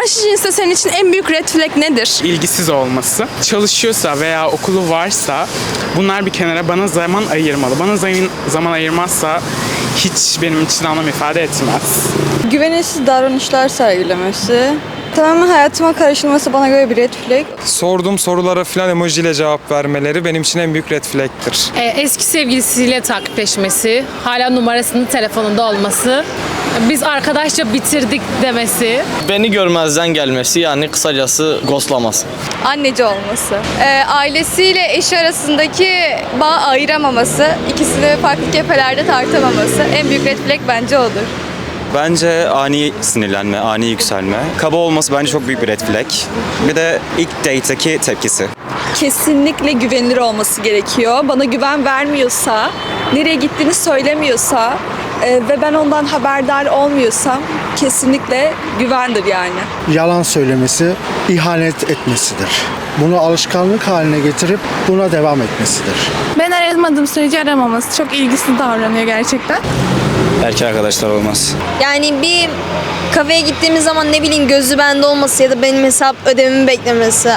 karşı cinste senin için en büyük red flag nedir? ilgisiz olması, çalışıyorsa veya okulu varsa bunlar bir kenara bana zaman ayırmalı. Bana zaman, zaman ayırmazsa hiç benim için anlam ifade etmez. Güvenilsiz davranışlar sergilemesi. Tamamen hayatıma karışılması bana göre bir red flag. Sorduğum sorulara filan emojiyle cevap vermeleri benim için en büyük red flag'tir. E, eski sevgilisiyle takipleşmesi, hala numarasının telefonunda olması, biz arkadaşça bitirdik demesi, Beni görmezden gelmesi yani kısacası ghostlaması. anneci olması. Ee, ailesiyle eşi arasındaki bağ ayıramaması, ikisini farklı cephelerde tartamaması en büyük red flag bence odur. Bence ani sinirlenme, ani yükselme. Kaba olması bence çok büyük bir red flag. Bir de ilk date'deki tepkisi. Kesinlikle güvenilir olması gerekiyor. Bana güven vermiyorsa, nereye gittiğini söylemiyorsa e, ve ben ondan haberdar olmuyorsam kesinlikle güvendir yani. yalan söylemesi, ihanet etmesidir. Bunu alışkanlık haline getirip buna devam etmesidir. Ben aramadığım sürece aramaması. Çok ilgisiz davranıyor gerçekten. Erkek arkadaşlar olmaz. Yani bir kafeye gittiğimiz zaman ne bileyim gözü bende olması ya da benim hesap ödememi beklemesi.